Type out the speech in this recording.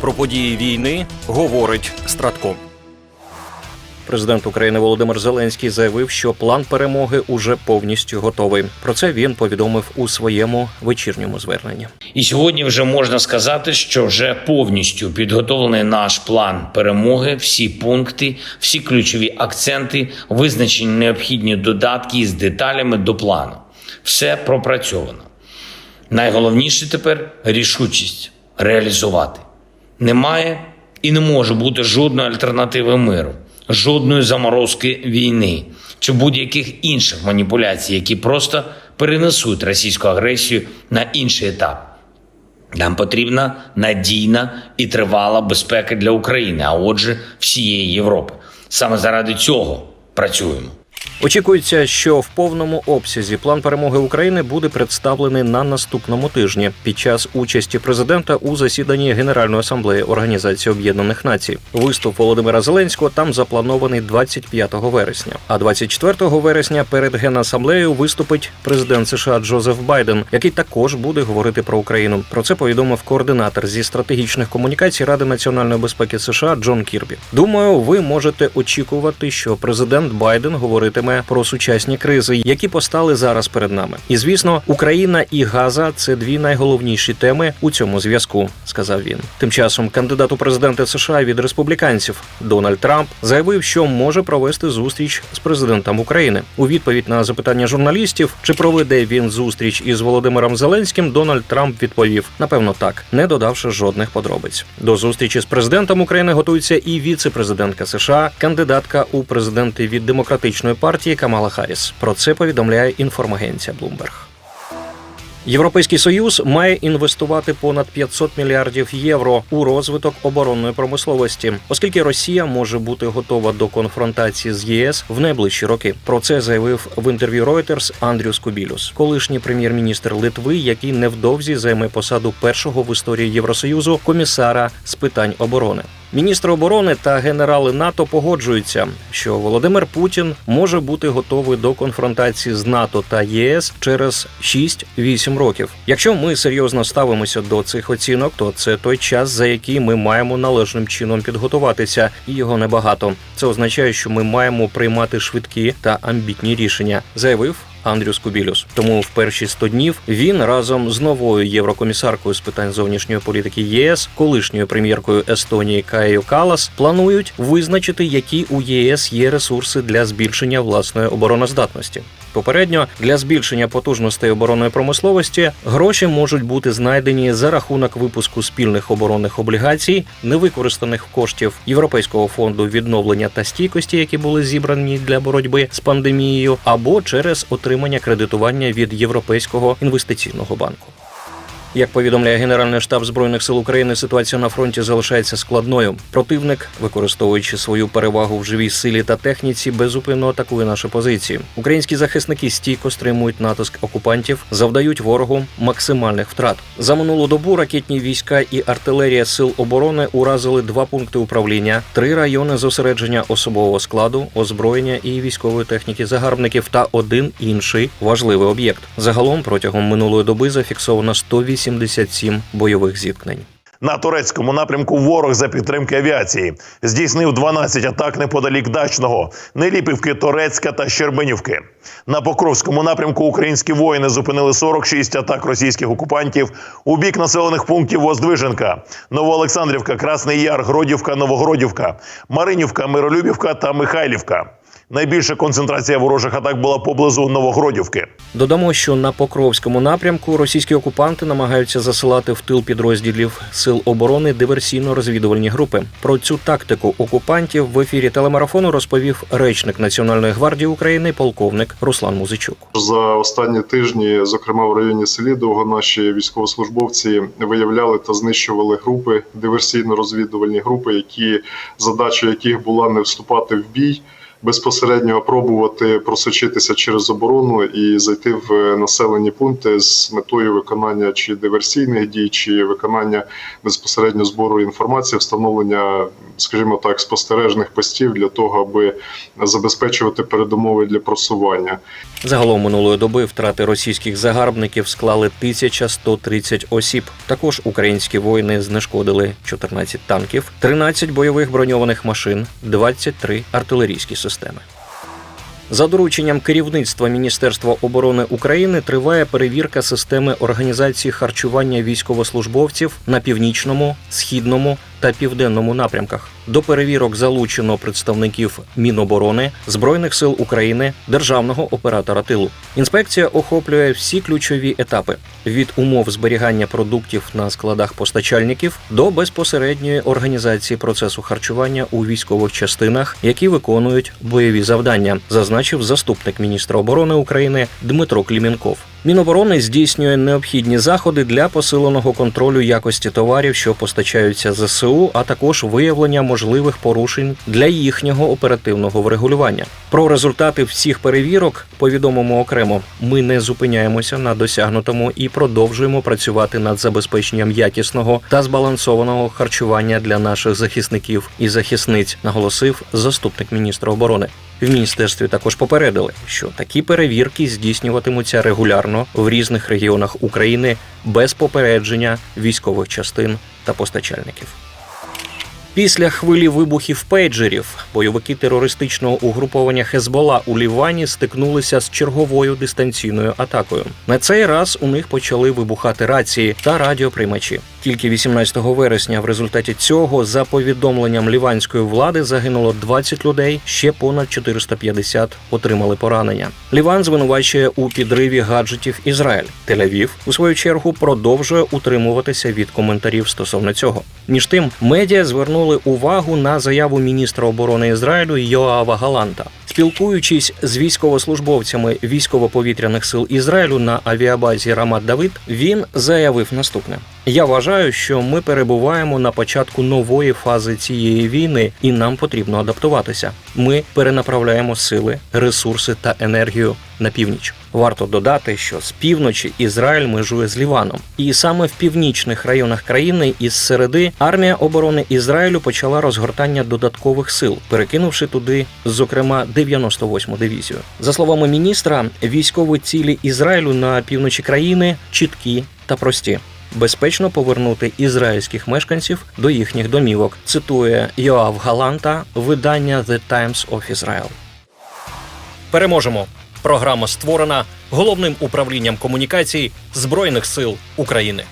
Про події війни говорить Стратком. Президент України Володимир Зеленський заявив, що план перемоги уже повністю готовий. Про це він повідомив у своєму вечірньому зверненні. І сьогодні вже можна сказати, що вже повністю підготовлений наш план перемоги, всі пункти, всі ключові акценти, визначені необхідні додатки з деталями до плану. Все пропрацьовано. Найголовніше тепер рішучість реалізувати. Немає і не може бути жодної альтернативи миру, жодної заморозки війни чи будь-яких інших маніпуляцій, які просто перенесуть російську агресію на інший етап. Нам потрібна надійна і тривала безпека для України, а отже, всієї Європи. Саме заради цього працюємо. Очікується, що в повному обсязі план перемоги України буде представлений на наступному тижні під час участі президента у засіданні Генеральної асамблеї Організації Об'єднаних Націй. Виступ Володимира Зеленського там запланований 25 вересня. А 24 вересня перед генасамблеєю виступить президент США Джозеф Байден, який також буде говорити про Україну. Про це повідомив координатор зі стратегічних комунікацій Ради національної безпеки США Джон Кірбі. Думаю, ви можете очікувати, що президент Байден говоритиме про сучасні кризи, які постали зараз перед нами. І звісно, Україна і Газа це дві найголовніші теми у цьому зв'язку, сказав він. Тим часом кандидат у президенти США від республіканців Дональд Трамп заявив, що може провести зустріч з президентом України. У відповідь на запитання журналістів, чи проведе він зустріч із Володимиром Зеленським, Дональд Трамп відповів: напевно, так, не додавши жодних подробиць. До зустрічі з президентом України готується і віце-президентка США, кандидатка у президенти від демократичної партії Камала Харріс. Про це повідомляє інформагенція Bloomberg. Європейський союз має інвестувати понад 500 мільярдів євро у розвиток оборонної промисловості, оскільки Росія може бути готова до конфронтації з ЄС в найближчі роки. Про це заявив в інтерв'ю Reuters Андрюс Кубілюс, колишній прем'єр-міністр Литви, який невдовзі займе посаду першого в історії Євросоюзу комісара з питань оборони. Міністр оборони та генерали НАТО погоджуються, що Володимир Путін може бути готовий до конфронтації з НАТО та ЄС через 6-8 років. Якщо ми серйозно ставимося до цих оцінок, то це той час, за який ми маємо належним чином підготуватися, і його небагато. Це означає, що ми маємо приймати швидкі та амбітні рішення, заявив. Андрюс Кубілюс. Тому в перші 100 днів він разом з новою єврокомісаркою з питань зовнішньої політики ЄС, колишньою прем'єркою Естонії Каєю Калас, планують визначити, які у ЄС є ресурси для збільшення власної обороноздатності. Попередньо для збільшення потужностей оборонної промисловості гроші можуть бути знайдені за рахунок випуску спільних оборонних облігацій, невикористаних коштів Європейського фонду відновлення та стійкості, які були зібрані для боротьби з пандемією, або через отримання кредитування від Європейського інвестиційного банку. Як повідомляє Генеральний штаб збройних сил України, ситуація на фронті залишається складною. Противник, використовуючи свою перевагу в живій силі та техніці, безупинно атакує наші позиції. Українські захисники стійко стримують натиск окупантів, завдають ворогу максимальних втрат. За минулу добу ракетні війська і артилерія сил оборони уразили два пункти управління, три райони зосередження особового складу, озброєння і військової техніки загарбників та один інший важливий об'єкт. Загалом протягом минулої доби зафіксовано 180 87 бойових зіткнень. На турецькому напрямку ворог за підтримки авіації здійснив 12 атак неподалік Дачного, Неліпівки, Торецька та Щербинівки. На Покровському напрямку українські воїни зупинили 46 атак російських окупантів у бік населених пунктів Воздвиженка, Новоолександрівка, Красний Яр, Гродівка, Новогродівка, Маринівка, Миролюбівка та Михайлівка. Найбільша концентрація ворожих атак була поблизу Новогродівки. Додамо, що на Покровському напрямку російські окупанти намагаються засилати в тил підрозділів сил оборони диверсійно-розвідувальні групи. Про цю тактику окупантів в ефірі телемарафону розповів речник Національної гвардії України, полковник Руслан Музичук. За останні тижні, зокрема в районі Селідового, наші військовослужбовці виявляли та знищували групи диверсійно-розвідувальні групи, які задача яких була не вступати в бій. Безпосередньо пробувати просочитися через оборону і зайти в населені пункти з метою виконання чи диверсійних дій, чи виконання безпосередньо збору інформації, встановлення, скажімо так, спостережних постів для того, аби забезпечувати передумови для просування. Загалом минулої доби втрати російських загарбників склали 1130 осіб. Також українські воїни знешкодили 14 танків, 13 бойових броньованих машин, 23 артилерійські системи. За дорученням керівництва Міністерства оборони України триває перевірка системи організації харчування військовослужбовців на північному, східному та південному напрямках. До перевірок залучено представників Міноборони, Збройних сил України, державного оператора тилу. Інспекція охоплює всі ключові етапи: від умов зберігання продуктів на складах постачальників до безпосередньої організації процесу харчування у військових частинах, які виконують бойові завдання, зазначив заступник міністра оборони України Дмитро Клімінков. Міноборони здійснює необхідні заходи для посиленого контролю якості товарів, що постачаються ЗСУ, а також виявлення можливих порушень для їхнього оперативного врегулювання. Про результати всіх перевірок повідомимо окремо. Ми не зупиняємося на досягнутому і продовжуємо працювати над забезпеченням якісного та збалансованого харчування для наших захисників і захисниць, наголосив заступник міністра оборони. В міністерстві також попередили, що такі перевірки здійснюватимуться регулярно в різних регіонах України без попередження військових частин та постачальників. Після хвилі вибухів пейджерів бойовики терористичного угруповання Хезбола у Лівані стикнулися з черговою дистанційною атакою. На цей раз у них почали вибухати рації та радіоприймачі. Тільки 18 вересня в результаті цього, за повідомленням ліванської влади, загинуло 20 людей, ще понад 450 отримали поранення. Ліван звинувачує у підриві гаджетів Ізраїль. Тель-Авів, у свою чергу, продовжує утримуватися від коментарів стосовно цього. Між тим, медіа звернули увагу на заяву міністра оборони Ізраїлю Йоава Галанта. Спілкуючись з військовослужбовцями військово-повітряних сил Ізраїлю на авіабазі Рамат Давид, він заявив наступне: Я вважаю, що ми перебуваємо на початку нової фази цієї війни, і нам потрібно адаптуватися. Ми перенаправляємо сили, ресурси та енергію на північ. Варто додати, що з півночі Ізраїль межує з Ліваном, і саме в північних районах країни із середи армія оборони Ізраїлю почала розгортання додаткових сил, перекинувши туди, зокрема, 98-му дивізію. За словами міністра, військові цілі Ізраїлю на півночі країни чіткі та прості. Безпечно повернути ізраїльських мешканців до їхніх домівок. Цитує Йоав Галанта, видання The Times of Israel. Переможемо. Програма створена головним управлінням комунікацій Збройних сил України.